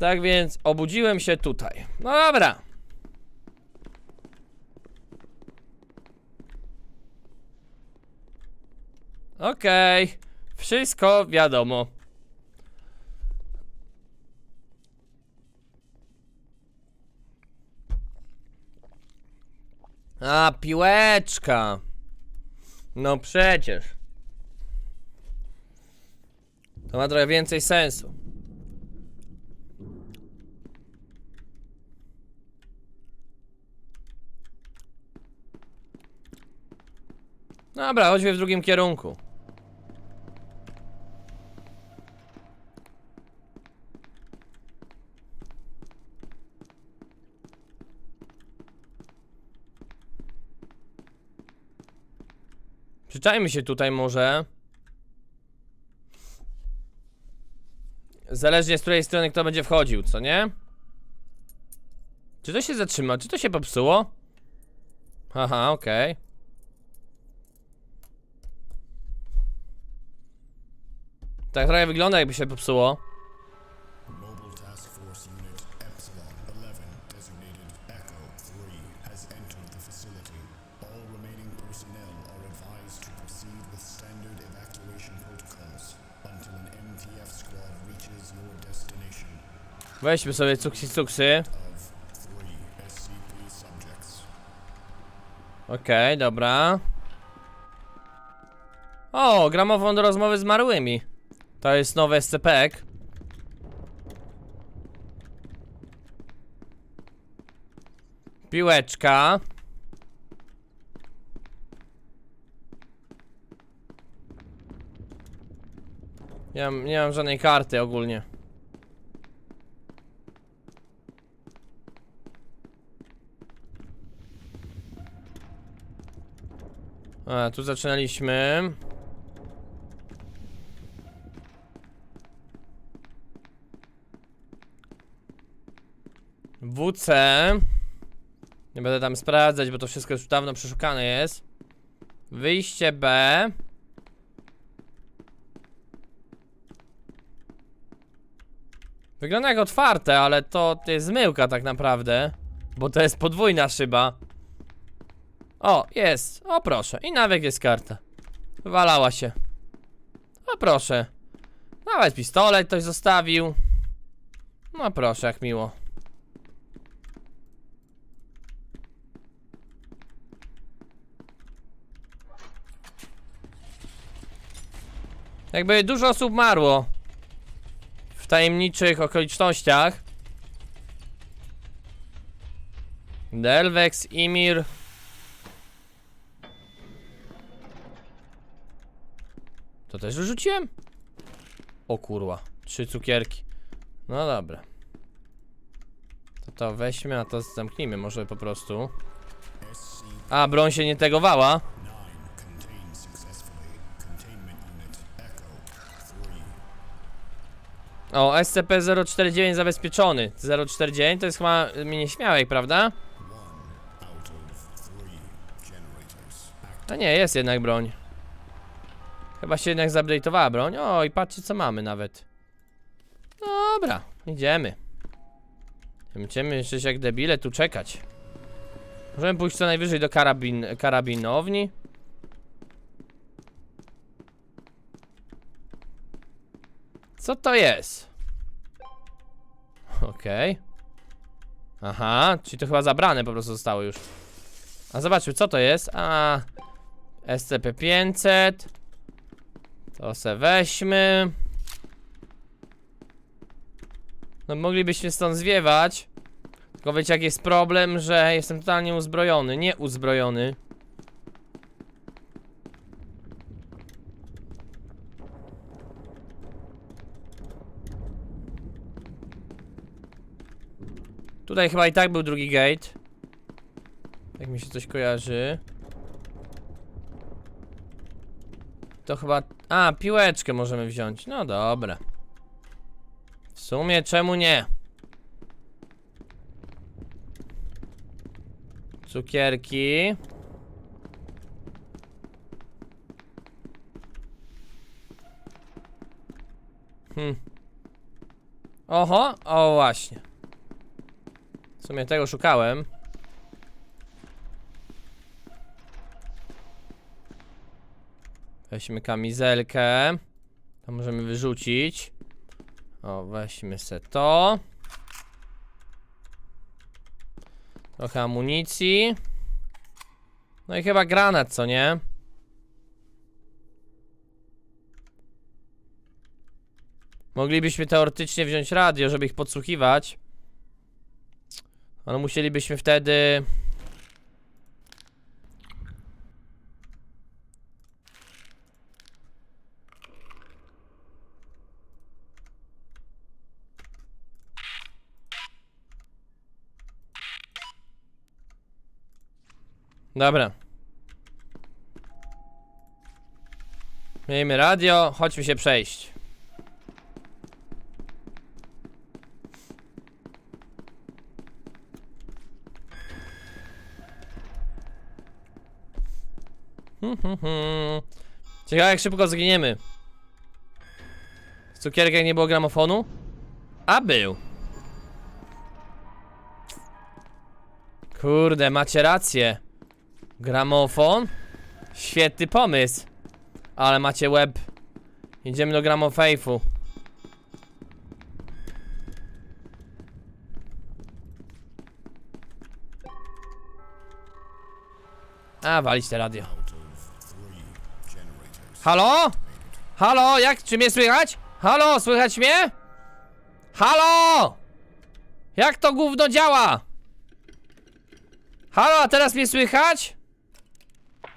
Tak więc obudziłem się tutaj. No dobra. Okej. Wszystko wiadomo. A, piłeczka. No przecież. To ma trochę więcej sensu. Dobra, chodźmy w drugim kierunku. Przyczajmy się tutaj może. Zależnie z której strony kto będzie wchodził, co nie? Czy to się zatrzyma? Czy to się popsuło? Aha, okej. Tak trochę wygląda jakby się popsuło. Mobile Task Force Unit Epsilon 11, designated Echo 3, has entered the facility. All remaining personnel are advised to proceed with standard evacuation protocols until an MTF squad reaches your destination Weźmy sobie cuksy cuksy. Okej, dobra. O, gramofon do rozmowy z marłymi. To jest nowy SCP-ek. Piłeczka. Nie mam, nie mam żadnej karty ogólnie. A, tu zaczynaliśmy. WC. Nie będę tam sprawdzać, bo to wszystko już dawno przeszukane jest. Wyjście B. Wygląda jak otwarte, ale to jest zmyłka tak naprawdę. Bo to jest podwójna szyba. O, jest. O, proszę. I nawet jest karta. Wywalała się. O, proszę. Nawet pistolet ktoś zostawił. No, proszę, jak miło. Jakby dużo osób marło. W tajemniczych okolicznościach. Delvex, Imir. To też wyrzuciłem? O kurwa, trzy cukierki. No dobra. To to weźmy, a to zamknijmy może po prostu. A, broń się nie tegowała. O, SCP-049 zabezpieczony. 049 to jest chyba mnie nieśmiałej, prawda? A nie, jest jednak broń. Chyba się jednak zupdate'owała broń. O, i patrzcie co mamy nawet. Dobra, idziemy. Będziemy jeszcze jak debile tu czekać. Możemy pójść co najwyżej do karabin, karabinowni. Co to jest? Okej. Aha, czyli to chyba zabrane po prostu zostało już. A zobaczmy, co to jest? A, SCP-500. To se weźmy. No moglibyśmy stąd zwiewać. Tylko wiecie jaki jest problem, że jestem totalnie uzbrojony, nie uzbrojony. Tutaj chyba i tak był drugi gate. Jak mi się coś kojarzy. To chyba... A, piłeczkę możemy wziąć. No dobra. W sumie czemu nie? Cukierki. Hmm. Oho, o właśnie. Sumie tego szukałem. Weźmy kamizelkę. To możemy wyrzucić. O, weźmy se to. Trochę amunicji. No i chyba granat, co nie? Moglibyśmy teoretycznie wziąć radio, żeby ich podsłuchiwać. Ale musielibyśmy wtedy. Dobra. Miejmy radio, chodźmy się przejść. Ciekawe jak szybko zginiemy. W cukierkach nie było gramofonu? A był. Kurde, macie rację. Gramofon? Świetny pomysł. Ale macie web. Idziemy do gramofejfu. A, walić te radio. Halo? Halo, jak, czy mnie słychać? Halo, słychać mnie? Halo! Jak to gówno działa? Halo, a teraz mnie słychać?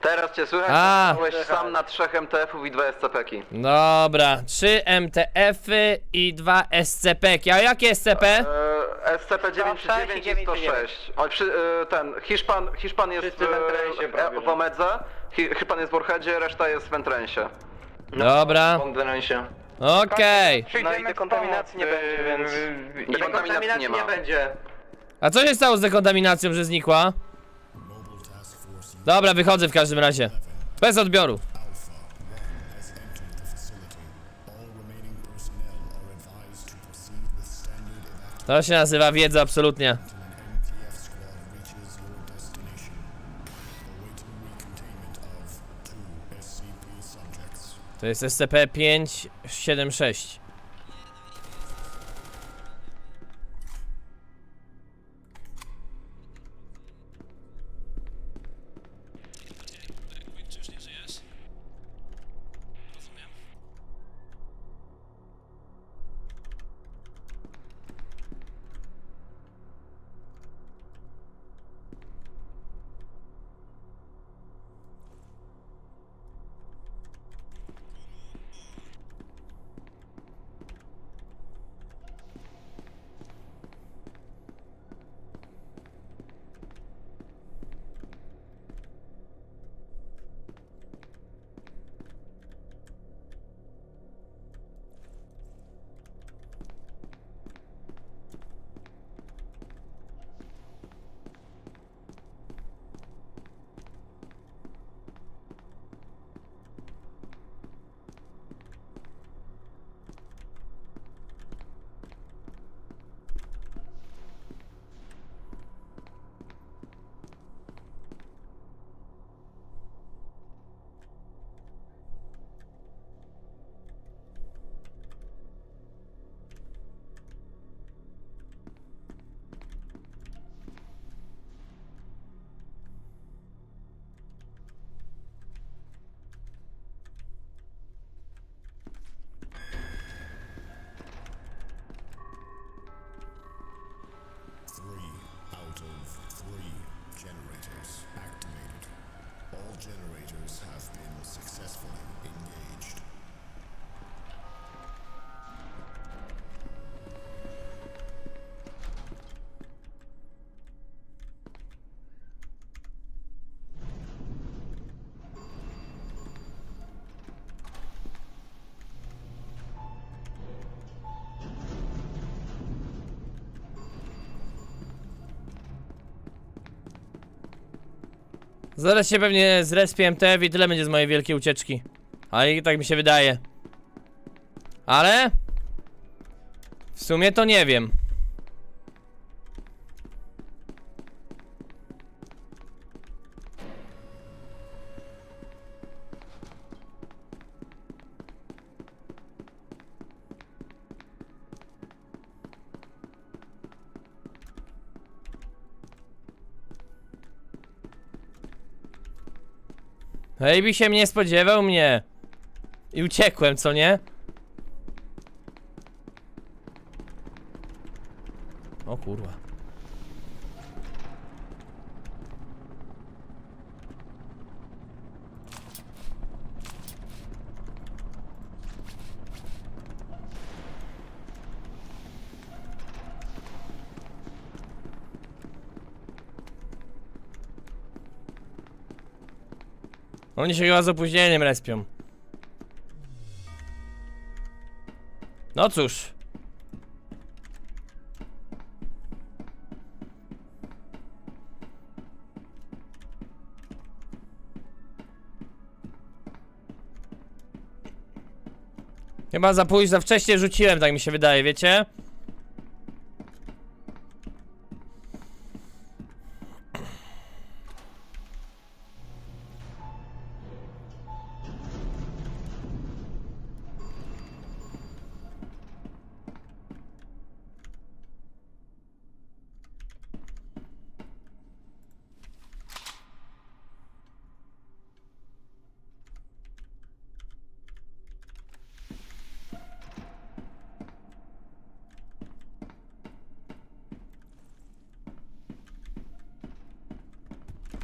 Teraz cię słychać, A. byłeś sam na 3 MTF-ów i 2 SCP-ki. Dobra, 3 MTF-y i 2 SCP-ki. A jakie SCP? Eee, SCP-99 i 106. Oj, przy, e, ten, Hiszpan, Hiszpan jest Wszyscy w Entrensie e, prawie, w. Omedze, Hi, Hiszpan jest w Warheadzie, reszta jest w Entrensie. Dobra, Kondenansie. okej. No i dekontaminacji nie będzie, więc... I Dekontaminacji nie ma. będzie. A co się stało z dekontaminacją, że znikła? Dobra, wychodzę w każdym razie. Bez odbioru. Alpha 1 has entered the facility. All remaining personnel are advised to proceed with standard evacuation To się nazywa wiedza absolutnie. To jest SCP-576. Generators have been successfully engaged. Zaraz się pewnie zrespię MTF i tyle będzie z mojej wielkiej ucieczki. Ale i tak mi się wydaje. Ale... W sumie to nie wiem. Ejbi się nie spodziewał mnie. I uciekłem, co nie? O kurwa. Oni się chyba z opóźnieniem respią. No cóż. Chyba za późno, za wcześnie rzuciłem, tak mi się wydaje, wiecie?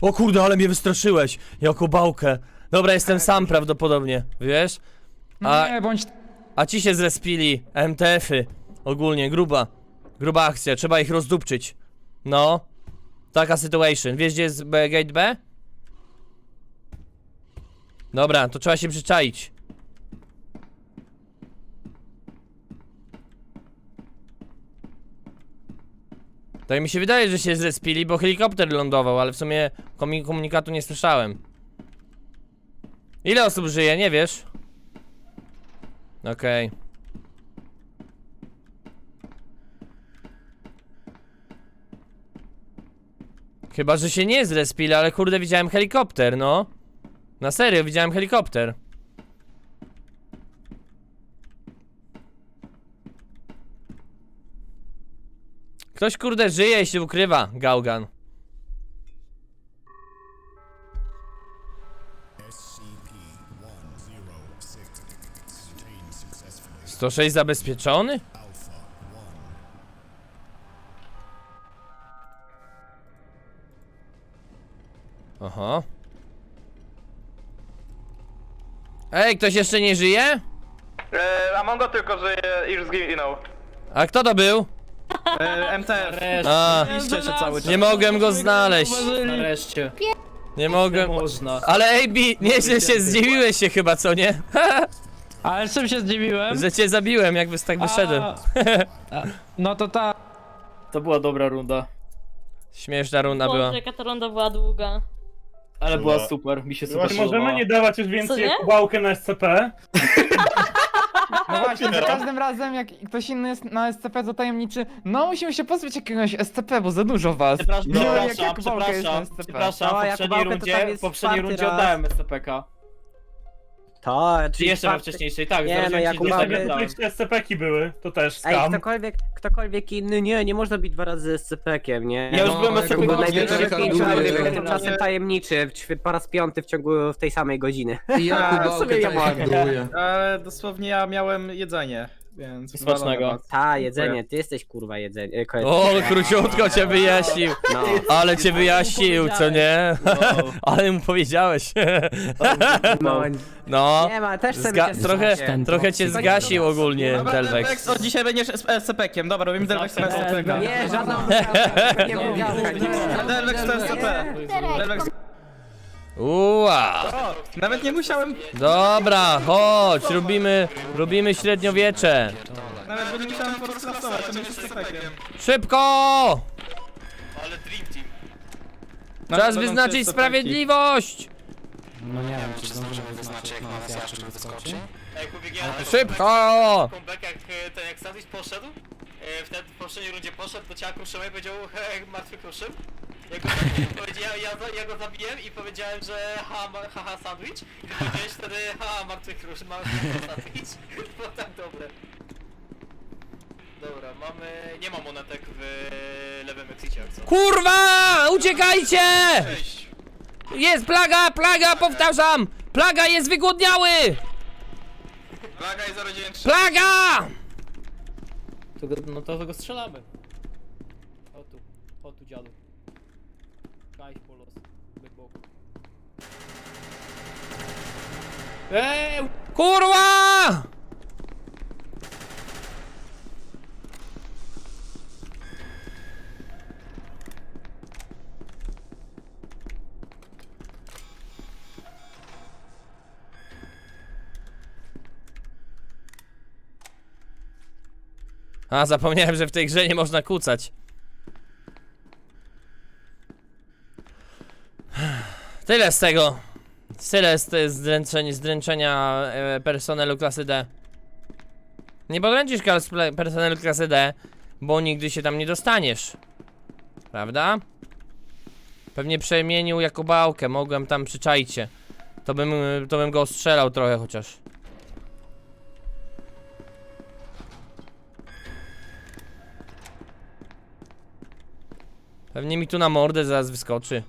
O kurde, ale mnie wystraszyłeś, jako bałkę. Dobra, jestem sam prawdopodobnie, wiesz? A, Nie, bądź... a ci się zrespili, MTF-y. Ogólnie, gruba. Gruba akcja, trzeba ich rozdupczyć. No. Taka situation. Wiesz gdzie jest B, gate B? Dobra, to trzeba się przyczaić. Tak mi się wydaje, że się zrespili, bo helikopter lądował, ale w sumie komunikatu nie słyszałem. Ile osób żyje, nie wiesz? Okej. Chyba, że się nie zrespili, ale kurde widziałem helikopter, no. Na serio, widziałem helikopter. Ktoś kurde żyje i się ukrywa, Gaugan. SCP-106 contained successfully. 106 zabezpieczony? Aha. Ej, ktoś jeszcze nie żyje? E, Amongo tylko żyje i już zginął. A kto to był? E, MTF. A, Piszcie się cały czas. nie mogłem go znaleźć. Nareszcie. Nie mogłem. Można. Ale AB, nieźle się zdziwiłeś się chyba, co nie? Ale czym się zdziwiłem? Że cię zabiłem, jakby tak wyszedłem. A, a, no to ta... To była dobra runda. Śmieszna runda była. Boże, jaka ta ronda była długa. Ale była super, mi się super Czy możemy podobała. nie dawać już Co więcej nie? bałkę na SCP? No właśnie, za każdym razem jak ktoś inny jest na SCP to tajemniczy, no musimy się pozbyć jakiegoś SCP, bo za dużo was. Przepraszam, No, jak- przepraszam, jak walka jest na przepraszam, SCP. przepraszam, No, w poprzedniej bałkę to tam rundzie, w poprzedniej czwarty rundzie raz. oddałem SCPK. To, Czy czyli jeszcze na czwarty- wcześniejszej, tak, Nie, no, Jakub, zostawię, mamy- oddałem. Jeszcze SCP-ki były, to też Ej, skam. ktokolwiek, ktokolwiek inny, nie, nie można bić dwa razy z CP-kiem, nie? Ja już No, byłem jak SCP Bo było- najwięcej pięciu był- tymczasem tajemniczy, w- po raz piąty w ciągu w tej samej godziny. Ja w sumie ja mogę. Ale dosłownie ja miałem jedzenie, więc... Smacznego. Ta, jedzenie, ty jesteś kurwa jedzenie. e, ko- O, króciutko cię wyjaśnił. No. Ale cię wyjaśnił, co nie? Wow. Ale mu powiedziałeś. No, No. nie ma, też sobie Zga cię trochę, trochę cię zgasił ogólnie, Dobra, Delvex. Delvex, od dzisiaj będziesz SCP-kiem, dobra, robimy Delvex na SCP. Nie, żadna nie nie. Delvex to SCP. Delvex... Uła. Nawet nie musiałem, Dobra, chodź, robimy, robimy średniowiecze. nawet bo nie musiałem forsować, to będzie SCP-kiem. Szybko! Czas wyznaczyć sprawiedliwość! No nie wiem, czy zdążę wyznaczyć mafiarza, czy wyskoczy. Szybko! Comeback jak ten jak Sadis poszedł? e, wtedy w poprzedniej rundzie poszedł do ciała Kruszyma i powiedział he, martwy Kruszym. Ja go, powiedział, ja, ja, ja go zabiłem i powiedziałem, że ha, ma- haha sandwich i ty powiedziałeś wtedy ha, martwy Kruszym, martwy sandwich. Było tak dobre. Dobra, mamy... nie ma monetek w lewym exicie jak co. Kurwa! Uciekajcie! Jest plaga, plaga, powtarzam! Plaga jest wygłodniały! Plaga i 093. Plaga! To go, no to go strzelamy. O tu, o tu dziadu. Eee! Kurwa! A, zapomniałem, że w tej grze nie można kucać. Tyle z tego. Tyle z, zdręczenia e, personelu klasy D. Nie podręczysz personelu klasy D, bo nigdy się tam nie dostaniesz. Prawda? Pewnie przemienił jako bałkę, mogłem tam przyczaić To bym, to bym go ostrzelał trochę chociaż. Pewnie mi tu na mordę zaraz wyskoczy.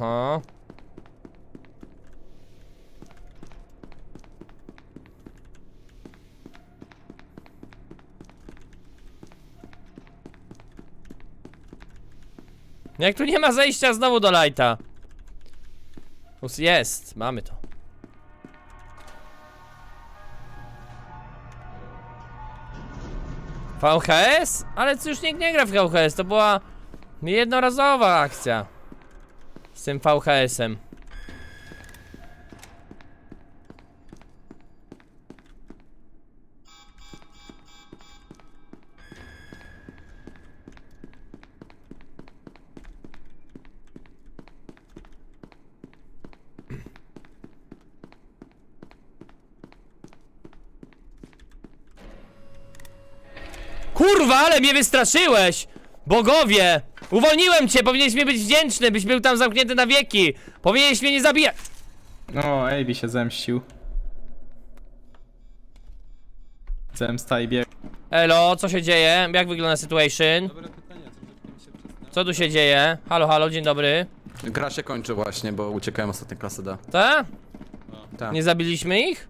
Aha. Jak tu nie ma zejścia znowu do lighta? Jest, mamy to. VHS? Ale co już nikt nie gra w VHS, to była jednorazowa akcja. Z tym VHS-em. Kurwa, ale mnie wystraszyłeś! Bogowie! Uwolniłem cię, powinieneś mi być wdzięczny, byś był tam zamknięty na wieki! Powinieneś mnie nie zabijać! No, Ejbi się zemścił. Zemsta i bieg. Elo, co się dzieje? Jak wygląda situation? Co tu się dzieje? Halo, halo, dzień dobry. Gra się kończy właśnie, bo uciekałem ostatnie klasy D. Ta? Tak. Nie zabiliśmy ich?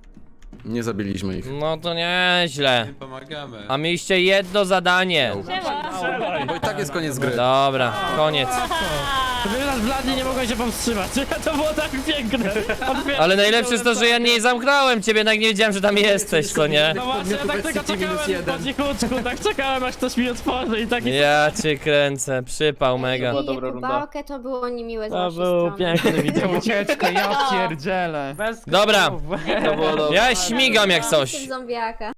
Nie zabiliśmy ich. No to nieźle. Pomagamy. A mieliście jedno zadanie. Bo i tak jest koniec gry. Dobra, koniec. Wyraz bladnie nie mogłem się powstrzymać. To było tak piękne. Ale najlepsze jest to, że ja nie zamknąłem ciebie, jednak nie wiedziałem, że tam jesteś, co nie? No właśnie, ja tak tylko czekałem po cichutku, tak czekałem aż ktoś mi otworzy i taki... Ja cię kręcę, przypał mega. była dobra runda. Bałkę to było niemiłe z To waszej był strony. piękny widok. Ucieczka, ja pierdzielę. Dobra, To było dobre. ja śmigam jak Mam coś. zombiaka.